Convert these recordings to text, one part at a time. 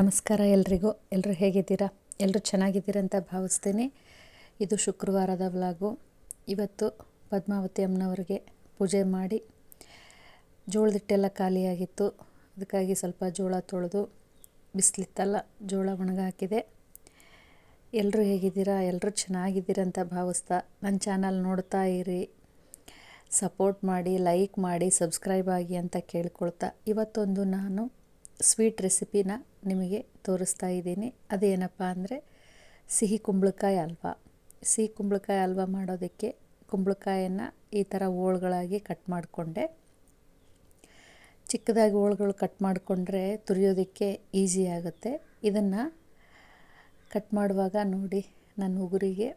ನಮಸ್ಕಾರ ಎಲ್ರಿಗೂ. ಎಲ್ಲರೂ ಹೇಗಿದ್ದೀರಾ? ಎಲ್ಲರೂ ಚೆನ್ನಾಗಿದ್ದೀರಾ ಅಂತ ಭಾವಿಸ್ತೀನಿ. ಇದು ಶುಕ್ರವಾರದ ವ್ಲಾಗು. ಇವತ್ತು ಪದ್ಮಾವತಿ ಅಮ್ಮನವ್ರಿಗೆ ಪೂಜೆ ಮಾಡಿ ಜೋಳದ ಹಿಟ್ಟೆಲ್ಲ ಖಾಲಿಯಾಗಿತ್ತು. ಅದಕ್ಕಾಗಿ ಸ್ವಲ್ಪ ಜೋಳ ತೊಳೆದು ಬಿಸಿಲಿತ್ತಲ್ಲ, ಜೋಳ ಒಣಗಾಕಿದೆ. ಎಲ್ಲರೂ ಹೇಗಿದ್ದೀರಾ? ಎಲ್ಲರೂ ಚೆನ್ನಾಗಿದ್ದೀರಾ ಅಂತ ಭಾವಿಸ್ತಾ ನನ್ನ ಚಾನಲ್ ನೋಡ್ತಾ ಇರಿ. ಸಪೋರ್ಟ್ ಮಾಡಿ, ಲೈಕ್ ಮಾಡಿ, ಸಬ್ಸ್ಕ್ರೈಬ್ ಆಗಿ ಅಂತ ಕೇಳ್ಕೊಳ್ತಾ ಇವತ್ತೊಂದು ನಾನು ಸ್ವೀಟ್ ರೆಸಿಪಿನ ನಿಮಗೆ ತೋರಿಸ್ತಾ ಇದ್ದೀನಿ. ಅದೇನಪ್ಪ ಅಂದರೆ ಸಿಹಿ ಕುಂಬಳಕಾಯಿ ಹಲ್ವ ಸಿಹಿ ಕುಂಬಳಕಾಯಿ ಹಲ್ವ ಮಾಡೋದಕ್ಕೆ ಕುಂಬಳಕಾಯನ್ನು ಈ ಥರ ಹೋಳ್ಗಳಾಗಿ ಕಟ್ ಮಾಡಿಕೊಂಡೆ. ಚಿಕ್ಕದಾಗಿ ಹೋಳ್ಗಳು ಕಟ್ ಮಾಡಿಕೊಂಡ್ರೆ ತುರಿಯೋದಕ್ಕೆ ಈಸಿ ಆಗುತ್ತೆ. ಇದನ್ನು ಕಟ್ ಮಾಡುವಾಗ ನೋಡಿ ನನ್ನ ಉಗುರಿಗೆ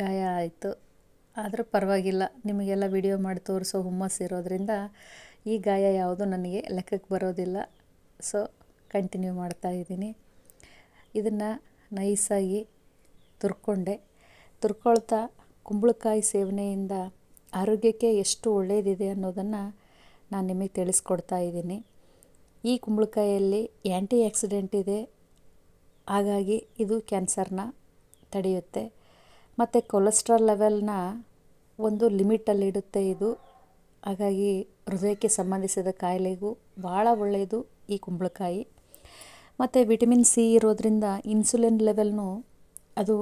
ಗಾಯ ಆಯಿತು. ಆದರೂ ಪರವಾಗಿಲ್ಲ, ನಿಮಗೆಲ್ಲ ವಿಡಿಯೋ ಮಾಡಿ ತೋರಿಸೋ ಹುಮ್ಮಸ್ಸು ಇರೋದ್ರಿಂದ ಈ ಗಾಯ ಯಾವುದು ನನಗೆ ಲೆಕ್ಕಕ್ಕೆ ಬರೋದಿಲ್ಲ. ಸೊ ಕಂಟಿನ್ಯೂ ಮಾಡ್ತಾ ಇದ್ದೀನಿ. ಇದನ್ನು ನೈಸಾಗಿ ತುರ್ಕೊಂಡೆ. ತುರ್ಕೊಳ್ತಾ ಕುಂಬಳಕಾಯಿ ಸೇವನೆಯಿಂದ ಆರೋಗ್ಯಕ್ಕೆ ಎಷ್ಟು ಒಳ್ಳೆಯದಿದೆ ಅನ್ನೋದನ್ನು ನಾನು ನಿಮಗೆ ತಿಳಿಸ್ಕೊಡ್ತಾ ಇದ್ದೀನಿ. ಈ ಕುಂಬಳಕಾಯಿಯಲ್ಲಿ ಆ್ಯಂಟಿ ಆಕ್ಸಿಡೆಂಟ್ ಇದೆ. ಹಾಗಾಗಿ ಇದು ಕ್ಯಾನ್ಸರ್ನ ತಡೆಯುತ್ತೆ. ಮತ್ತು ಕೊಲೆಸ್ಟ್ರಾಲ್ ಲೆವೆಲ್ನ ಒಂದು ಲಿಮಿಟಲ್ಲಿಡುತ್ತೆ ಇದು. ಹಾಗಾಗಿ ಹೃದಯಕ್ಕೆ ಸಂಬಂಧಿಸಿದ ಕಾಯಿಲೆಗೂ ಭಾಳ ಒಳ್ಳೆಯದು ಈ ಕುಂಬಳಕಾಯಿ. ಮತ್ತು ವಿಟಮಿನ್ ಸಿ ಇರೋದರಿಂದ ಇನ್ಸುಲಿನ್ ಲೆವೆಲ್ನು ಅದು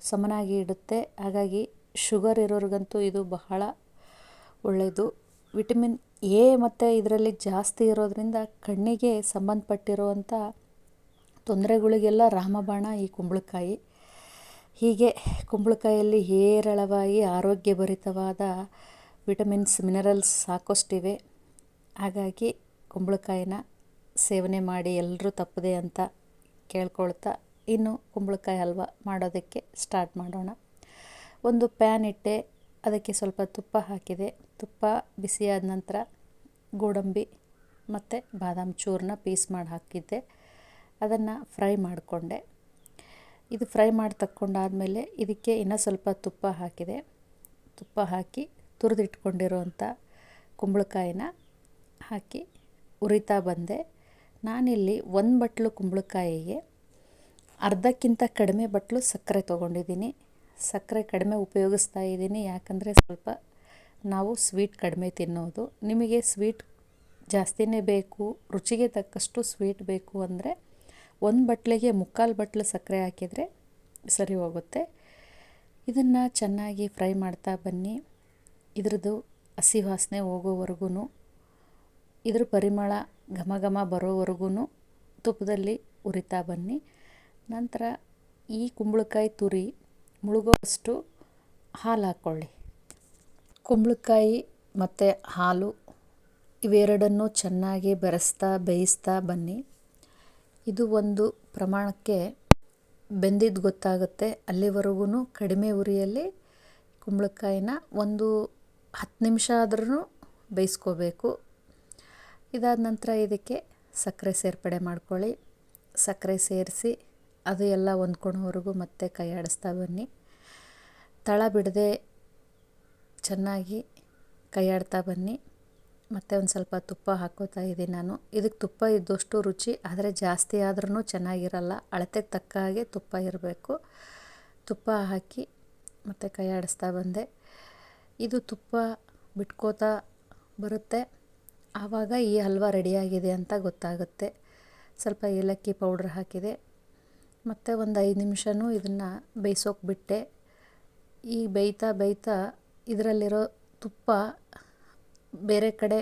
ಸಮನಾಗಿ ಇಡುತ್ತೆ. ಹಾಗಾಗಿ ಶುಗರ್ ಇರೋರಿಗಂತೂ ಇದು ಬಹಳ ಒಳ್ಳೆಯದು ವಿಟಮಿನ್ ಎ ಮತ್ತು ಇದರಲ್ಲಿ ಜಾಸ್ತಿ ಇರೋದರಿಂದ ಕಣ್ಣಿಗೆ ಸಂಬಂಧಪಟ್ಟಿರುವಂಥ ತೊಂದರೆಗಳಿಗೆಲ್ಲ ರಾಮಬಾಣ ಈ ಕುಂಬಳಕಾಯಿ. ಹೀಗೆ ಕುಂಬಳಕಾಯಲ್ಲಿ ಹೇರಳವಾಗಿ ಆರೋಗ್ಯಭರಿತವಾದ ವಿಟಮಿನ್ಸ್ ಮಿನರಲ್ಸ್ ಸಾಕಷ್ಟಿವೆ. ಹಾಗಾಗಿ ಕುಂಬಳಕಾಯಿನ ಸೇವನೆ ಮಾಡಿ ಎಲ್ಲರೂ ತಪ್ಪದೆ ಅಂತ ಕೇಳ್ಕೊಳ್ತಾ ಇನ್ನು ಕುಂಬಳಕಾಯಿ ಹಲ್ವ ಮಾಡೋದಕ್ಕೆ ಸ್ಟಾರ್ಟ್ ಮಾಡೋಣ. ಒಂದು ಪ್ಯಾನ್ ಇಟ್ಟೆ, ಅದಕ್ಕೆ ಸ್ವಲ್ಪ ತುಪ್ಪ ಹಾಕಿದೆ. ತುಪ್ಪ ಬಿಸಿಯಾದ ನಂತರ ಗೋಡಂಬಿ ಮತ್ತು ಬಾದಾಮ್ ಚೂರನ್ನ ಪೀಸ್ ಮಾಡಿ ಹಾಕಿದ್ದೆ. ಅದನ್ನು ಫ್ರೈ ಮಾಡಿಕೊಂಡೆ. ಇದು ಫ್ರೈ ಮಾಡಿ ತಕ್ಕೊಂಡಾದಮೇಲೆ ಇದಕ್ಕೆ ಇನ್ನೂ ಸ್ವಲ್ಪ ತುಪ್ಪ ಹಾಕಿದೆ. ತುಪ್ಪ ಹಾಕಿ ತುರಿದಿಟ್ಕೊಂಡಿರೋವಂಥ ಕುಂಬಳಕಾಯಿನ ಹಾಕಿ ಉರಿತಾ ಬಂದೆ. ನಾನಿಲ್ಲಿ ಒಂದು ಬಟ್ಲು ಕುಂಬಳಕಾಯಿಗೆ, ಅರ್ಧಕ್ಕಿಂತ ಕಡಿಮೆ ಬಟ್ಲು ಸಕ್ಕರೆ ತೊಗೊಂಡಿದ್ದೀನಿ. ಸಕ್ಕರೆ ಕಡಿಮೆ ಉಪಯೋಗಿಸ್ತಾ ಇದ್ದೀನಿ. ಯಾಕಂದರೆ ಸ್ವಲ್ಪ ನಾವು ಸ್ವೀಟ್ ಕಡಿಮೆ ತಿನ್ನೋದು. ನಿಮಗೆ ಸ್ವೀಟ್ ಜಾಸ್ತಿನೇ ಬೇಕು, ರುಚಿಗೆ ತಕ್ಕಷ್ಟು ಸ್ವೀಟ್ ಬೇಕು ಅಂದರೆ ಒಂದು ಬಟ್ಲಿಗೆ ಮುಕ್ಕಾಲು ಬಟ್ಲು ಸಕ್ಕರೆ ಹಾಕಿದರೆ ಸರಿ ಹೋಗುತ್ತೆ. ಇದನ್ನು ಚೆನ್ನಾಗಿ ಫ್ರೈ ಮಾಡ್ತಾ ಬನ್ನಿ. ಇದ್ರದ್ದು ಹಸಿ ವಾಸನೆ ಹೋಗೋವರೆಗೂ ಇದ್ರ ಪರಿಮಳ ಘಮ ಘಮ ಬರೋವರೆಗೂ ತುಪ್ಪದಲ್ಲಿ ಉರಿತಾ ಬನ್ನಿ. ನಂತರ ಈ ಕುಂಬಳಕಾಯಿ ತುರಿ ಮುಳುಗೋವಷ್ಟು ಹಾಲು ಹಾಕ್ಕೊಳ್ಳಿ ಕುಂಬಳಕಾಯಿ ಮತ್ತು ಹಾಲು ಇವೆರಡನ್ನೂ ಚೆನ್ನಾಗಿ ಬೆರೆಸ್ತಾ ಬೇಯಿಸ್ತಾ ಬನ್ನಿ. ಇದು ಒಂದು ಪ್ರಮಾಣಕ್ಕೆ ಬೆಂದಿದ್ದು ಗೊತ್ತಾಗುತ್ತೆ. ಅಲ್ಲಿವರೆಗೂ ಕಡಿಮೆ ಉರಿಯಲ್ಲಿ ಕುಂಬಳಕಾಯಿನ ಒಂದು ಹತ್ತು ನಿಮಿಷ ಆದ್ರೂ ಬೇಯಿಸ್ಕೋಬೇಕು. ಇದಾದ ನಂತರ ಇದಕ್ಕೆ ಸಕ್ಕರೆ ಸೇರ್ಪಡೆ ಮಾಡ್ಕೊಳ್ಳಿ. ಸಕ್ಕರೆ ಸೇರಿಸಿ ಅದು ಎಲ್ಲ ಹೊಂದ್ಕೊಳೋವರೆಗೂ ಮತ್ತೆ ಕೈ ಆಡಿಸ್ತಾ ಬನ್ನಿ. ತಳ ಬಿಡದೆ ಚೆನ್ನಾಗಿ ಕೈ ಆಡ್ತಾ ಬನ್ನಿ. ಮತ್ತು ಒಂದು ಸ್ವಲ್ಪ ತುಪ್ಪ ಹಾಕೋತಾ ಇದ್ದೀನಿ ನಾನು. ಇದಕ್ಕೆ ತುಪ್ಪ ಇದ್ದಷ್ಟು ರುಚಿ, ಆದರೆ ಜಾಸ್ತಿ ಆದ್ರೂ ಚೆನ್ನಾಗಿರಲ್ಲ. ಅಳತೆಗೆ ತಕ್ಕ ಹಾಗೆ ತುಪ್ಪ ಇರಬೇಕು. ತುಪ್ಪ ಹಾಕಿ ಮತ್ತು ಕೈ ಆಡಿಸ್ತಾ ಬಂದೆ. ಇದು ತುಪ್ಪ ಬಿಟ್ಕೋತಾ ಬರುತ್ತೆ. ಆವಾಗ ಈ ಹಲ್ವ ರೆಡಿಯಾಗಿದೆ ಅಂತ ಗೊತ್ತಾಗುತ್ತೆ. ಸ್ವಲ್ಪ ಏಲಕ್ಕಿ ಪೌಡ್ರ್ ಹಾಕಿದೆ. ಮತ್ತು ಒಂದು ಐದು ನಿಮಿಷವೂ ಇದನ್ನು ಬೇಯಿಸೋಕೆ ಬಿಟ್ಟೆ. ಈ ಬೇಯ್ತಾ ಬೇಯ್ತಾ ಇದರಲ್ಲಿರೋ ತುಪ್ಪ ಬೇರೆ ಕಡೆ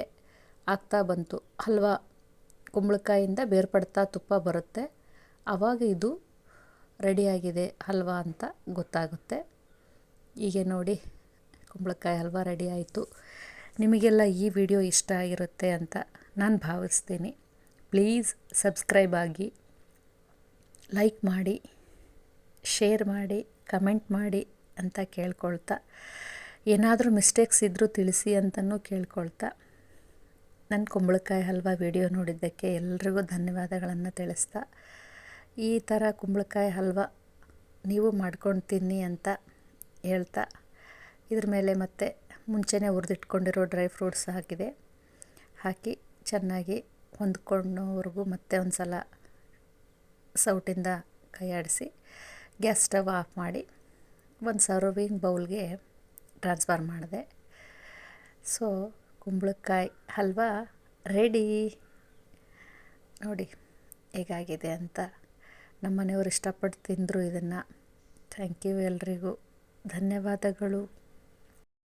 ಆಗ್ತಾ ಬಂತು. ಹಲ್ವ ಕುಂಬಳಕಾಯಿಂದ ಬೇರ್ಪಡ್ತಾ ತುಪ್ಪ ಬರುತ್ತೆ. ಆವಾಗ ಇದು ರೆಡಿಯಾಗಿದೆ ಹಲ್ವ ಅಂತ ಗೊತ್ತಾಗುತ್ತೆ. ಹೀಗೆ ನೋಡಿ ಕುಂಬಳಕಾಯಿ ಹಲ್ವ ರೆಡಿ ಆಯಿತು. ನಿಮಗೆಲ್ಲ ಈ ವಿಡಿಯೋ ಇಷ್ಟ ಆಗಿರುತ್ತೆ ಅಂತ ನಾನು ಭಾವಿಸ್ತೀನಿ. ಪ್ಲೀಸ್ ಸಬ್ಸ್ಕ್ರೈಬ್ ಆಗಿ, ಲೈಕ್ ಮಾಡಿ, ಶೇರ್ ಮಾಡಿ, ಕಮೆಂಟ್ ಮಾಡಿ ಅಂತ ಕೇಳ್ಕೊಳ್ತಾ. ಏನಾದರೂ ಮಿಸ್ಟೇಕ್ಸ್ ಇದ್ದರೂ ತಿಳಿಸಿ ಅಂತಲೂ ಕೇಳ್ಕೊಳ್ತಾ. ನನ್ನ ಕುಂಬಳಕಾಯಿ ಹಲ್ವ ವಿಡಿಯೋ ನೋಡಿದ್ದಕ್ಕೆ ಎಲ್ರಿಗೂ ಧನ್ಯವಾದಗಳನ್ನು ತಿಳಿಸ್ತಾ. ಈ ಥರ ಕುಂಬಳಕಾಯಿ ಹಲ್ವಾ ನೀವು ಮಾಡ್ಕೊಂಡು ತಿನ್ನಿ ಅಂತ ಹೇಳ್ತಾ. ಇದ್ರ ಮೇಲೆ ಮತ್ತೆ ಮುಂಚೆನೇ ಹುರಿದಿಟ್ಕೊಂಡಿರೋ ಡ್ರೈ ಫ್ರೂಟ್ಸ್ ಹಾಕಿದೆ. ಹಾಕಿ ಚೆನ್ನಾಗಿ ಹೊಂದ್ಕೊಂಡೋವರೆಗೂ ಮತ್ತೆ ಒಂದು ಸಲ ಸೌಟಿಂದ ಕೈಯಾಡಿಸಿ, ಗ್ಯಾಸ್ ಸ್ಟವ್ ಆಫ್ ಮಾಡಿ ಒಂದು ಸರ್ವಿಂಗ್ ಬೌಲ್ಗೆ ಟ್ರಾನ್ಸ್ಫರ್ ಮಾಡಿದೆ. ಸೊ, ಕುಂಬಳಕಾಯಿ ಹಲ್ವಾ ರೆಡಿ. ನೋಡಿ ಹೇಗಾಗಿದೆ ಅಂತ ನಮ್ಮ ಮನೆಯವರು ಇಷ್ಟಪಟ್ಟು ತಿಂದರು ಇದನ್ನು. ಥ್ಯಾಂಕ್ ಯು ಎಲ್ರಿಗೂ. ಧನ್ಯವಾದಗಳು.